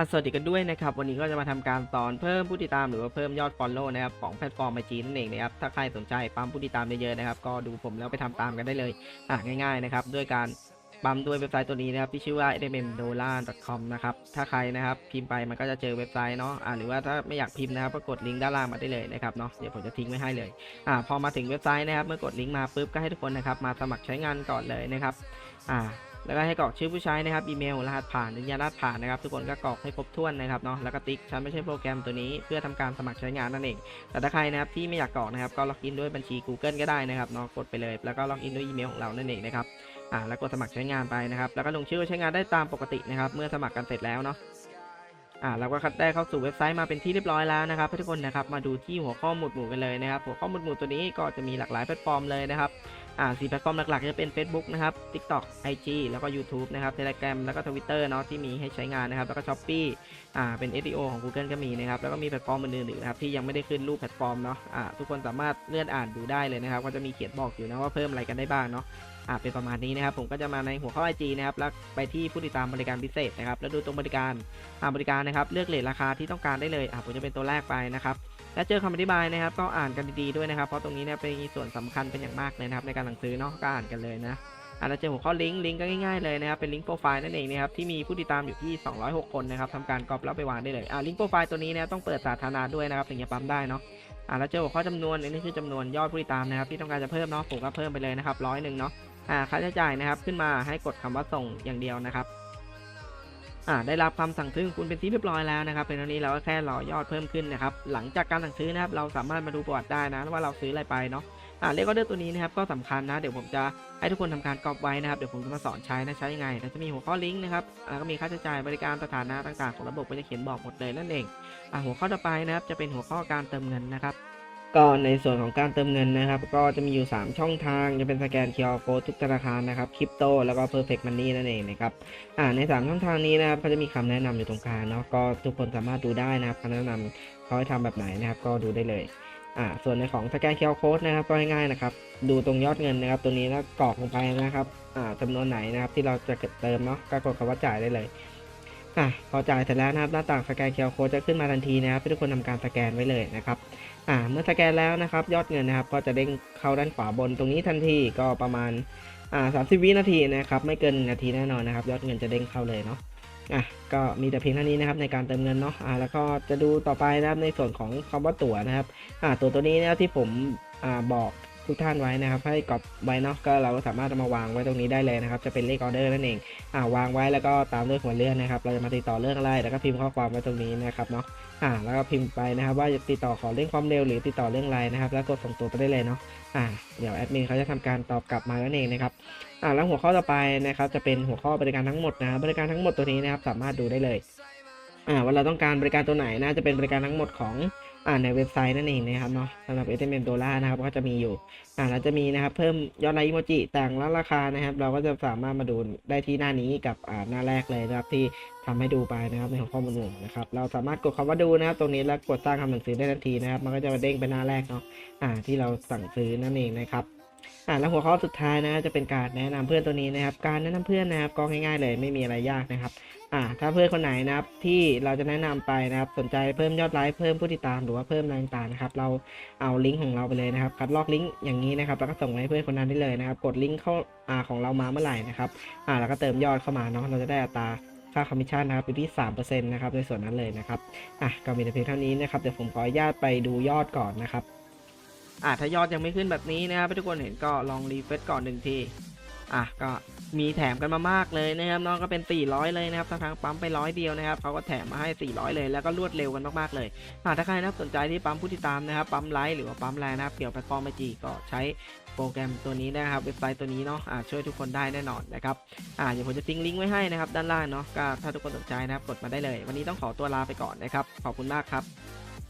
อะสวัสดีกันด้วยนะครับ วันนี้ก็จะมาทำการสอนเพิ่มผู้ติดตามหรือว่าเพิ่มยอด Follow นะครับของแพลตฟอร์มไอจีนั่นเองนะครับถ้าใครสนใจปั๊มผู้ติดตามเยอะๆนะครับก็ดูผมแล้วไปทำตามกันได้เลยอะง่ายๆนะครับด้วยการปั๊มด้วยเว็บไซต์ตัวนี้นะครับที่ชื่อว่า elementdollar.com นะครับถ้าใครนะครับพิมพ์ไปมันก็จะเจอเว็บไซต์เนาะอะหรือว่าถ้าไม่อยากพิมพ์นะครับก็กดลิงก์ด้านล่างมาได้เลยนะครับเนาะเดี๋ยวผมจะทิ้งไว้ให้เลยอะพอมาถึงเว็บไซต์นะครับเมื่อกดลิงก์มาปุ๊บก็ให้ทุกคนนะครับมาสมัครใช้งานก่อนเลยนะครับอ่า แล้วก็ให้กรอกชื่อผู้ใช้นะครับอีเมลรหัสผ่านยืนยันรหัสผ่านนะครับทุกคนก็กรอกให้ครบถ้วนนะครับเนาะแล้วก็ติ๊กฉันไม่ใช่โปรแกรมตัวนี้เพื่อทำการสมัครใช้งานนั่นเอง แต่ถ้าใครนะครับที่ไม่อยากกรอกนะครับก็ล็อกอินด้วยบัญชี Google ก็ได้นะครับเนาะกดไปเลย แล้วก็ล็อกอินด้วยอีเมลของเรานั่นเองนะครับอ่าแล้วกดสมัครใช้งานไปนะครับแล้วก็ลงชื่อใช้งานได้ตามปกตินะครับเมื่อสมัครกันเสร็จแล้วเนาะอ่าเราก็ได้เข้าสู่เว็บไซต์มาเป็นที่เรียบร้อยแล้วนะครับทุกคนนะครับมาดูที่หัวข้อหมวดหมู่กันเลยนะครับหัวข้อหมวดหมู่ตัวนี้ก็จะมีหลากหลายแพลตฟอร์มเลยนะครับ อ่าสี่แพลตฟอร์มหลักๆ จะเป็น Facebook นะครับ TikTok IG แล้วก็ YouTube นะครับ Telegram แล้วก็ Twitter เนาะที่มีให้ใช้งานนะครับ แล้วก็ Shopee อ่าเป็น SEO ของ Google ก็มีนะครับ แล้วก็มีแพลตฟอร์มอื่นๆนะครับ ที่ยังไม่ได้ขึ้นรูปแพลตฟอร์มเนาะอ่าทุกคนสามารถเลื่อนอ่านดูได้เลยนะครับ ก็จะมีเขียนบอกอยู่นะว่าเพิ่มอะไรกันได้บ้างเนาะอ่าเป็นประมาณนี้นะครับ ผมก็จะมาในหัวข้อ IG นะครับ แล้วไปที่ผู้ติดตามบริการพิเศษนะครับ แล้วดูตรงบริการอ่าบริการนะครับ เลือกเลทราคาที่ต้องการได้เลยอ่าผมจะเป็นตัวแรกไปนะครับและเจอคำอธิบายนะครับ ก็อ่านกันดีๆด้วยนะครับ เพราะตรงนี้เนี่ยเป็นส่วนสำคัญเป็นอย่างมากเลยนะครับในการสั่งซื้อเนาะก็อ่านกันเลยนะอ่าแล้วเจอหัวข้อลิงก์ลิงก์ก็ง่ายๆเลยนะครับเป็นลิงก์โปรไฟล์นั่นเองนะครับที่มีผู้ติดตามอยู่ที่ 206 คนนะครับทำการกรอบแล้วไปวางได้เลยอ่าลิงก์โปรไฟล์ตัวนี้นี่ยต้องเปิดสาธารณะด้วยนะครับถึงจะปั๊มได้เนาะอ่าแล้วเจอหัวข้อจำนวนอันนี้คือจำนวนยอดผู้ติดตามนะครับที่ต้องการจะเพิ่มเนาะผมก็เพิ่มไปเลยนะครับร้อยหนึ่งเนาะอ่าค่าใช้จ่ายนะครับขึ้นมาให้กดคำว่าส่งอย่างเดียวนะครับอ่าได้รับคำสั่งซื้อคุณเป็นที่เรียบร้อยแล้วนะครับเป็นตอนนี้เราก็แค่รอยอดเพิ่มขึ้นนะครับหลังจากการสั่งซื้อนะครับเราสามารถมาดูประวัติได้นะว่าเราซื้ออะไรไปเนาะ อ่าเลขออเดอร์ตัวนี้นะครับก็สำคัญนะเดี๋ยวผมจะให้ทุกคนทำการกรอบไว้นะครับเดี๋ยวผมจะมาสอนใช้นะใช้ยังไงแล้วจะมีหัวข้อลิงก์นะครับอ่าก็มีค่าใช้จ่ายบริการสถานะต่างๆของระบบก็จะเขียนบอกหมดเลยนั่นเองอ่าหัวข้อต่อไปนะครับจะเป็นหัวข้อการเติมเงินนะครับก็ในส่วนของการเติมเงินนะครับ ก็จะมีอยู่ 3 ช่องทาง จะเป็นสแกน QR Code ทุกธนาคารนะครับคริปโตแล้วก็ Perfect Money นั่นเองนะครับอ่าใน 3 ช่องทางนี้นะครับก็จะมีคำแนะนำอยู่ตรงกลางเนาะก็ทุกคนสามารถดูได้นะครับคำแนะนำเขาให้ทำแบบไหนนะครับ ก็ดูได้เลย อ่าส่วนในของสแกนเคอร์โค้ดนะครับก็ง่ายๆนะครับ ดูตรงยอดเงินนะครับ ตัวนี้แล้วกรอกลงไปนะครับอ่าจำนวนไหนนะครับที่เราจะเติมเนาะก็กดคำว่าจ่ายได้เลยอะพอจ่ายเสร็จแล้วนะครับหน้าต่างสแกนเคอร์โค้ดจะขึ้นมาทันทีนะครับให้ทุกคนทำการสแกนไว้เลยนะครับอ่าเมื่อสแกนแล้วนะครับ ยอดเงินนะครับ ก็จะเด้งเข้าด้านขวาบนตรงนี้ทันทีก็ประมาณ อ่าสามสิบวินาทีนะครับไม่เกินนาทีแน่นอนนะครับยอดเงินจะเด้งเข้าเลยเนาะอะก็มีแต่เพียงเท่านี้นะครับในการเติมเงินเนาะอ่าแล้วก็จะดูต่อไปนะครับในส่วนของคำว่าตั๋วนะครับอ่าตัวตัวนี้นะที่ผมอ่าบอก ทุกท่านไว้นะครับ ให้กรอบไว้เนาะก็เราก็สามารถมาวางไว้ตรงนี้ได้เลยนะครับ จะเป็นเลขออเดอร์นั่นเองอ่าวางไว้แล้วก็ตามด้วยหัวเรื่องนะครับ เราจะมาติดต่อเรื่องอะไรแล้วก็พิมพ์ข้อความไว้ตรงนี้นะครับเนาะอ่าแล้วก็พิมพ์ไปนะครับ ว่าจะติดต่อขอเรื่องความเร็วหรือติดต่อเรื่องอะไรนะครับ แล้วกดส่งตัวไปได้เลยเนาะอ่าเดี๋ยวแอดมินเขาจะทำการตอบกลับมานั่นเองนะครับอ่าแล้วหัวข้อต่อไปนะครับ จะเป็นหัวข้อบริการทั้งหมดนะบริการทั้งหมดตัวนี้นะครับสามารถดูได้เลยอ่าว่าเราต้องการบริการตัวไหนนะจะเป็นบริการทั้งหมดของ ในเว็บไซต์นั่นเองนะครับเนาะสำหรับ s m m ดล่านะครับก็จะมีอยู่อ่าแล้วจะมีนะครับเพิ่มยอดไลค์อิโมจิแต่งแล้วราคานะครับ เราก็จะสามารถมาดูได้ที่หน้านี้กับอ่าหน้าแรกเลยนะครับที่ทำให้ดูไปนะครับในหัวข้อมูลหนึ่งนะครับเราสามารถกดคำว่าดูนะครับ ตรงนี้แล้วกดสร้างคำสั่งซื้อได้ทันทีนะครับ มันก็จะมาเด้งไปหน้าแรกเนาะอ่าที่เราสั่งซื้อนั่นเองนะครับ อ่าแล้วหัวข้อสุดท้ายนะจะเป็นการแนะนำเพื่อนตัวนี้นะครับ การแนะนำเพื่อนนะครับก็ง่ายๆเลยไม่มีอะไรยากนะครับอ่าถ้าเพื่อนคนไหนนะครับที่เราจะแนะนำไปนะครับสนใจเพิ่มยอดไลค์เพิ่มผู้ติดตามหรือว่าเพิ่มอะไรต่างๆนะครับเราเอาลิงก์ของเราไปเลยนะครับคัดลอกลิงก์อย่างนี้นะครับแล้วก็ส่งให้เพื่อนคนนั้นได้เลยนะครับ กดลิงก์เข้าอ่าของเรามาเมื่อไหร่นะครับอ่าแล้วก็เติมยอดเข้ามาเนาะเราจะได้อัตราค่าคอมมิชชั่นนะครับอยู่ที่3%นะครับในส่วนนั้นเลยนะครับอะก็มีแต่เพียงเท่านี้นะครับเดี๋ยวผมขออนุญาตไปดูยอดก่อนนะครับ อะถ้ายอดยังไม่ขึ้นแบบนี้นะครับทุกคนเห็นก็ลองรีเฟซก่อนหนึ่งทีอะก็มีแถมกันมามากเลยนะครับน้องก็เป็น 400 เลยนะครับถ้าทางปั๊มไปร้อยเดียวนะครับเขาก็แถมมาให้ 400 เลยแล้วก็รวดเร็วกันมากๆเลยอะถ้าใครนะสนใจที่ปั๊มผู้ติดตามนะครับปั๊มไลท์หรือว่าปั๊มแรงนะครับเกี่ยวกับฟอร์มไอจีก็ใช้โปรแกรมตัวนี้นะครับเว็บไซต์ตัวนี้เนาะะช่วยทุกคนได้แน่นอนนะครับอ่าเดี๋ยวผมจะทิ้งลิงก์ไว้ให้นะครับด้านล่างเนาะก็ถ้าทุกคนสนใจนะครับกดมาได้เลย วันนี้ต้องขอตัวลาไปก่อนนะครับขอบคุณมากครับ